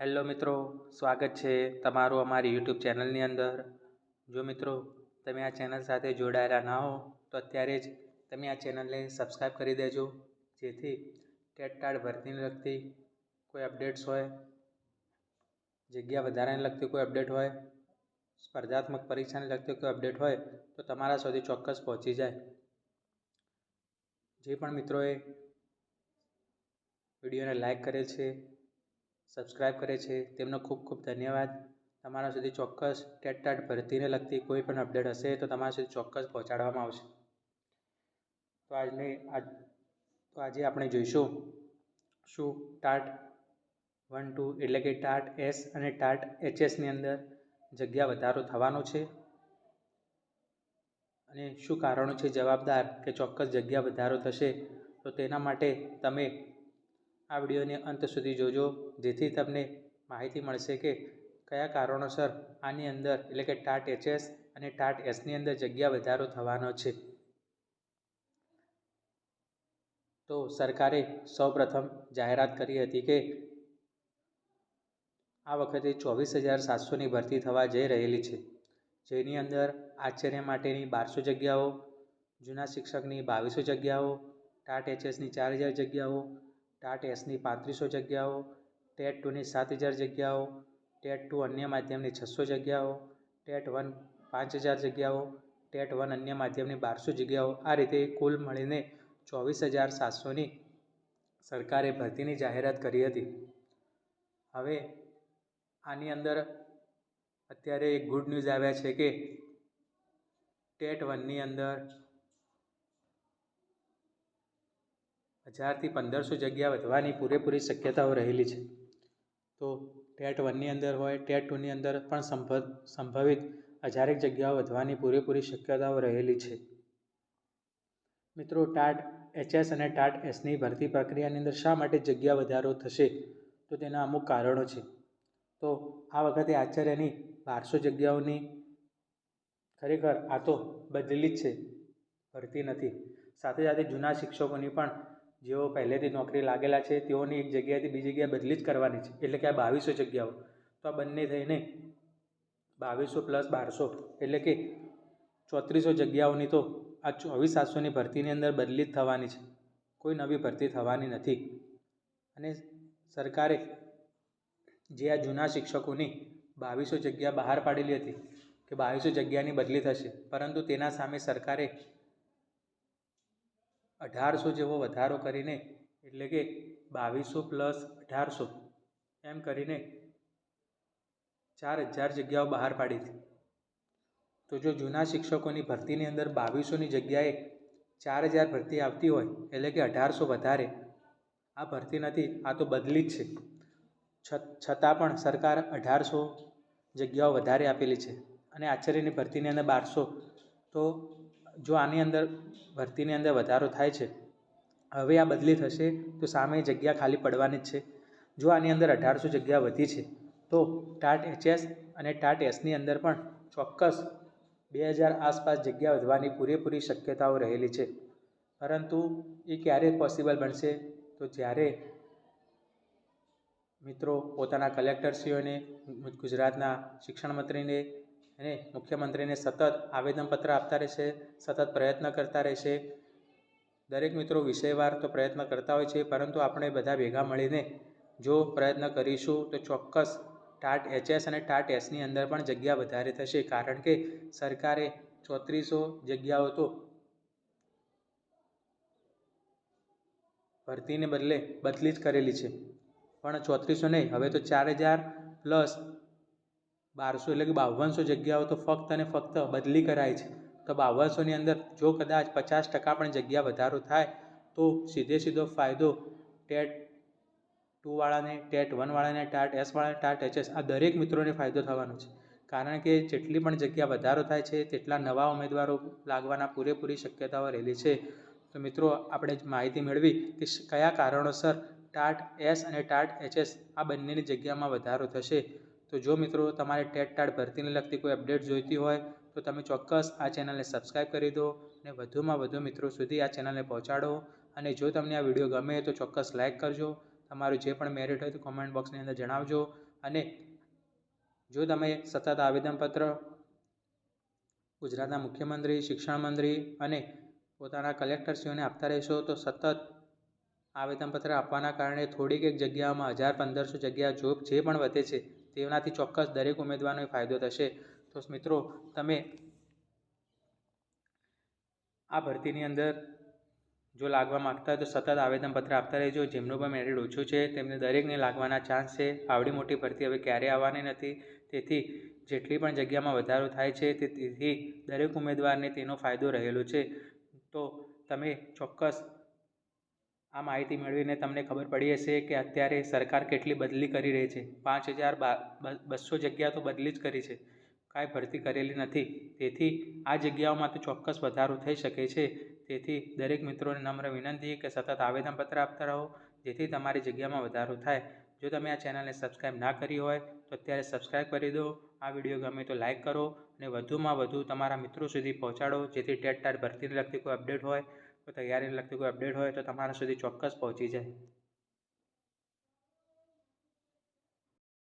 Hello મિત્રો, સ્વાગત છે તમારું અમારી યુટ્યુબ ચેનલની અંદર. જો મિત્રો, તમે આ ચેનલ સાથે જોડાયેલા ના હો, તો અત્યારે જ તમે આ ચેનલને સબસ્ક્રાઈબ કરી દેજો, જેથી ટેટ ટાટ ભરતીને લગતી કોઈ અપડેટ્સ હોય, જગ્યા વધારાને લગતી કોઈ અપડેટ હોય, સ્પર્ધાત્મક પરીક્ષાને લગતી કોઈ અપડેટ હોય, તો તમારા સુધી ચોક્કસ પહોંચી જાય. જે પણ મિત્રોએ વિડીયોને લાઈક કરેલ છે સબસ્ક્રાઈબ કરે છે. તેમનો ખૂબ ખૂબ ધન્યવાદ. તમારા સુધી ચોક્કસ ટેટ ટાટ ભરતીને લગતી કોઈ પણ અપડેટ હશે તો તમારા સુધી ચોક્કસ પહોંચાડવામાં આવશે. તો આજની આજ, તો આજે આપણે જોઈશું શું ટાટ વન, ટુ એટલે કે ટાટ એસ અને ટાટ એચએસની અંદર જગ્યા વધારો થવાનો છે. અને શું કારણો છે જવાબદાર કે ચોક્કસ જગ્યા વધારો થશે તો તેના માટે તમે આ વિડીયોને અંત સુધી જોજો. જેથી તમને માહિતી મળશે કે કયા કારણોસર આની અંદર, એટલે કે ટાટ એચએસ અને ટાટ એસની અંદર જગ્યા વધારો થવાનો છે. તો સરકારે સૌપ્રથમ જાહેરાત કરી હતી કે આ વખતે ચોવીસ હજાર સાતસોની ભરતી થવા જઈ રહેલી છે. જેની અંદર આશ્ચર્ય માટેની બારસો જગ્યાઓ, જૂના શિક્ષકની બાવીસો જગ્યાઓ, ટાટ એચએસની ચાર હજાર જગ્યાઓ ટાટ એસની પાંત્રીસો જગ્યાઓ, ટેટ ટુની સાત હજાર જગ્યાઓ, ટેટ ટુ અન્ય માધ્યમની છસો જગ્યાઓ, ટેટ વન પાંચ હજાર જગ્યાઓ, ટેટ વન અન્ય માધ્યમની બારસો જગ્યાઓ. આ રીતે કુલ મળીને ચોવીસ હજાર સાતસોની સરકારે ભરતીની જાહેરાત કરી હતી. હવે આની અંદર અત્યારે એક ગુડ ન્યૂઝ આવ્યા છે કે ટેટ વનની અંદર હજારથી પંદરસો જગ્યા વધવાની પૂરેપૂરી શક્યતાઓ રહેલી છે. તો ટેટ વનની અંદર હોય, ટેટ ટુની અંદર પણ સંભવ સંભવિત હજારેક જગ્યાઓ વધવાની પૂરેપૂરી શક્યતાઓ રહેલી છે. મિત્રો, ટાટ એચએસ અને ટાટ એસની ભરતી પ્રક્રિયાની અંદર શા માટે જગ્યા વધારો થશે? તો તેના અમુક કારણો છે. તો આ વખતે આચાર્યની બારસો જગ્યાઓની ખરેખર આ તો બદલી જ છે. ભરતી નથી. સાથે સાથે જૂના શિક્ષકોની પણ જેઓ પહેલેથી નોકરી લાગેલા છે, તેઓની એક જગ્યાએથી બીજી જગ્યાએ બદલી જ કરવાની છે. એટલે કે આ બાવીસો જગ્યાઓ. તો આ બંને થઈને બાવીસો પ્લસ બારસો. એટલે કે ચોત્રીસો જગ્યાઓની તો આ ચોવીસ સાતસોની ભરતીની અંદર બદલી જ થવાની છે. કોઈ નવી ભરતી થવાની નથી. અને સરકારે જે આ જૂના શિક્ષકોની બાવીસો જગ્યા બહાર પાડેલી હતી, કે બાવીસો જગ્યાની બદલી થશે, પરંતુ તેના સામે સરકારે અઢારસો જેવો વધારો કરીને એટલે કે બાવીસો પ્લસ અઢારસો એમ કરીને ચાર હજાર જગ્યાઓ બહાર પાડી હતી તો જો જૂના શિક્ષકોની ભરતીની અંદર બાવીસોની જગ્યાએ ચાર હજાર ભરતી આવતી હોય એટલે કે અઢારસો વધારે, આ ભરતી નથી, આ તો બદલી જ છે. છતાં પણ સરકાર અઢારસો જગ્યાઓ વધારે આપેલી છે. અને આચાર્યની ભરતીની અંદર બારસો, તો જો આની અંદર ભરતીની અંદર વધારો થાય છે, હવે આ બદલી થશે તો સામે જગ્યા ખાલી પડવાની જ છે. જો આની અંદર અઢારસો જગ્યા વધી છે, તો ટાટ એચએસ અને ટાટ એસની અંદર પણ ચોક્કસ બે હજાર આસપાસ જગ્યા વધવાની પૂરેપૂરી શક્યતાઓ રહેલી છે. પરંતુ એ ક્યારે પોસિબલ બનશે? તો જ્યારે મિત્રો પોતાના કલેક્ટરશ્રીઓને ગુજરાતના શિક્ષણ મંત્રીને અને મુખ્યમંત્રીને સતત આવેદનપત્ર આપતા રહેશે, સતત પ્રયત્ન કરતા રહેશે. દરેક મિત્રો વિષયવાર તો પ્રયત્ન કરતા હોય છે, પરંતુ આપણે બધા ભેગા મળીને જો પ્રયત્ન કરીશું તો ચોક્કસ ટાટ એચએસ અને ટાટ એસની અંદર પણ જગ્યા વધારે થશે, કારણ કે સરકારે ચોત્રીસો જગ્યાઓ તો ભરતીને બદલે બદલી જ કરેલી છે. પણ ચોત્રીસો નહીં, હવે તો ચાર હજાર પ્લસ બારસો એટલે કે બાવનસો જગ્યાઓ તો ફક્ત અને ફક્ત બદલી કરાય છે. તો બાવનસોની અંદર જો કદાચ પચાસ ટકા પણ જગ્યા વધારો થાય, તો સીધે સીધો ફાયદો ટેટ ટુવાળાને ટેટ વનવાળાને ટાટ એસવાળાને ટાટ એચએસ આ દરેક મિત્રોને ફાયદો થવાનો છે. કારણ કે જેટલી પણ જગ્યા વધારો થાય છે, તેટલા નવા ઉમેદવારો લાગવાના પૂરેપૂરી શક્યતાઓ રહેલી છે. તો મિત્રો, આપણે માહિતી મેળવી કે કયા કારણોસર ટાટ એસ અને ટાટ એચએસ આ બંનેની જગ્યામાં વધારો થશે. તો જો મિત્રો તમારે ટેટ ટાટ ભરતીને લગતી કોઈ અપડેટ જોઈતી હોય, તો તમે ચોક્કસ આ ચેનલને સબસ્ક્રાઈબ કરી દો અને વધુમાં વધુ મિત્રો સુધી આ ચેનલને પહોંચાડો. અને જો તમને આ વીડિયો ગમે તો ચોક્કસ લાઇક કરજો. તમારું જે પણ મેરિટ હોય તો કોમેન્ટ બોક્સની અંદર જણાવજો. અને જો તમે સતત આવેદનપત્ર ગુજરાતના મુખ્યમંત્રી શિક્ષણ મંત્રી અને પોતાના કલેક્ટરશ્રીઓને આપતા રહેશો, તો સતત આવેદનપત્ર આપવાના કારણે થોડીક એક જગ્યાઓમાં હજાર પંદરસો જગ્યા જોબ જે પણ વધે છે તેનાથી ચોક્કસ દરેક ઉમેદવારને ફાયદો થશે. તો મિત્રો, તમે આ ભરતીની અંદર જો લાગવા માગતા હોય તો સતત આવેદનપત્ર આપતા રહેજો. જેમનું પણ મેરિટ ઓછું છે, તેમને દરેકને લાગવાના ચાન્સ છે. આવડી મોટી ભરતી હવે ક્યારેય આવવાની નથી. તેથી જેટલી પણ જગ્યામાં વધારો થાય છે તેથી દરેક ઉમેદવારને તેનો ફાયદો રહેલો છે. તો તમે ચોક્કસ આ માહિતી મેળવીને તમને ખબર પડી હશે કે અત્યારે સરકાર કેટલી બદલી કરી રહી છે. પાંચ હજાર બસો જગ્યા તો બદલી જ કરી છે. કાંઈ ભરતી કરેલી નથી. તેથી આ જગ્યાઓમાં તો ચોક્કસ વધારો થઈ શકે છે. તેથી દરેક મિત્રોને નમ્ર વિનંતી કે સતત આવેદનપત્ર આપતા રહો, જેથી તમારી જગ્યામાં વધારો થાય. જો તમે આ ચેનલને સબસ્ક્રાઈબ ના કરી હોય, તો અત્યારે સબસ્ક્રાઈબ કરી દો. આ વીડિયો ગમે તો લાઇક કરો અને વધુમાં વધુ તમારા મિત્રો સુધી પહોંચાડો, જેથી ટેટ ટાટ ભરતીને લગતી કોઈ અપડેટ હોય. તો તૈયારીને લગતી કોઈ અપડેટ હોય તો તમારા સુધી ચોક્કસ પહોંચી જાય.